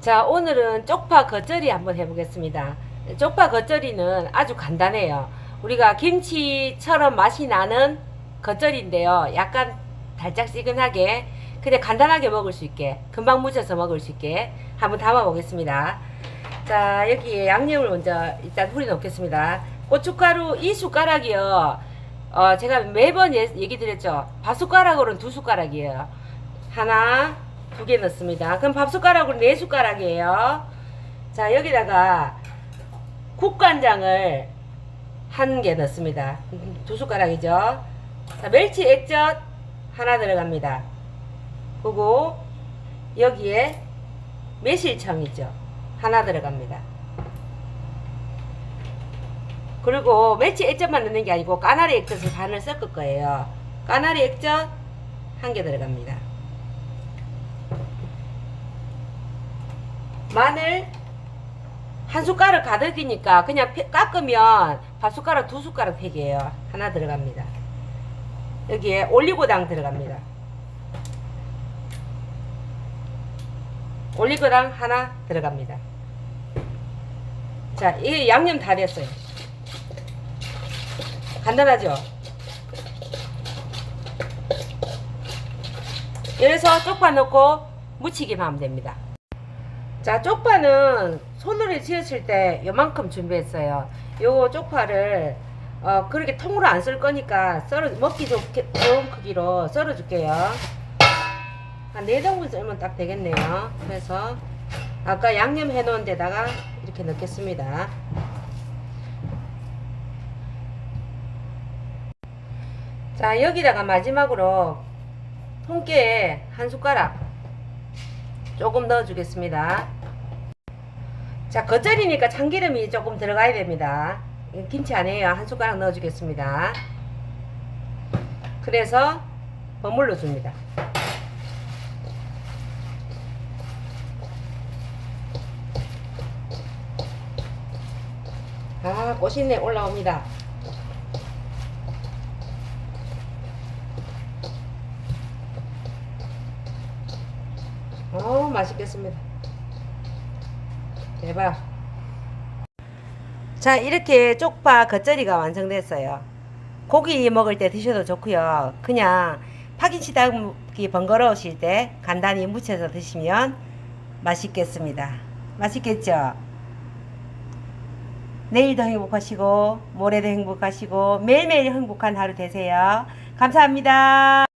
자, 오늘은 쪽파 겉절이 한번 해보겠습니다. 쪽파 겉절이는 아주 간단해요. 우리가 김치처럼 맛이 나는 겉절인데요. 약간 달짝지근하게, 근데 간단하게 먹을 수 있게, 금방 무쳐서 먹을 수 있게 한번 담아 보겠습니다. 자, 여기에 양념을 먼저 일단 뿌려 놓겠습니다. 고춧가루 2숟가락이요. 어, 제가 매번 예- 얘기 드렸죠. 밥 숟가락으로는 두 숟가락이에요. 하나, 두 개 넣습니다. 그럼 밥 숟가락으로 네 숟가락이에요. 자, 여기다가 국간장을 한 개 넣습니다. 음, 두 숟가락이죠. 자, 멸치 액젓 하나 들어갑니다. 그리고 여기에 매실청이죠. 하나 들어갑니다. 그리고 멸치 액젓만 넣는 게 아니고 까나리 액젓을 반을 섞을 거예요. 까나리 액젓 한 개 들어갑니다. 마늘 한 숟가락 가득이니까 그냥 펴- 깎으면 밥 숟가락 두 숟가락 팩이에요. 하나 들어갑니다. 여기에 올리고당 들어갑니다. 올리고당 하나 들어갑니다. 자, 이 양념 다 됐어요. 간단하죠? 이래서 쪽파 넣고 무치기만 하면 됩니다. 자, 쪽파는 손으로 지었을 때 요만큼 준비했어요. 요거 쪽파를 어, 그렇게 통으로 안 쓸 거니까 썰어 먹기 좋게 좋은 크기로 썰어 줄게요. 한네 등분 썰면 딱 되겠네요. 그래서 아까 양념 해 놓은 데다가 이렇게 넣겠습니다. 자, 여기다가 마지막으로 통깨 한 숟가락 조금 넣어 주겠습니다. 자, 겉절이니까 참기름이 조금 들어가야 됩니다. 김치 아니에요. 한 숟가락 넣어 주겠습니다. 그래서 버물러 줍니다. 아, 꽃있네 올라옵니다. 어, 맛있겠습니다. 대박. 자, 이렇게 쪽파 겉절이가 완성됐어요. 고기 먹을 때 드셔도 좋고요. 그냥 파김치 담기 번거로우실 때 간단히 무쳐서 드시면 맛있겠습니다. 맛있겠죠? 내일도 행복하시고 모레도 행복하시고 매일매일 행복한 하루 되세요. 감사합니다.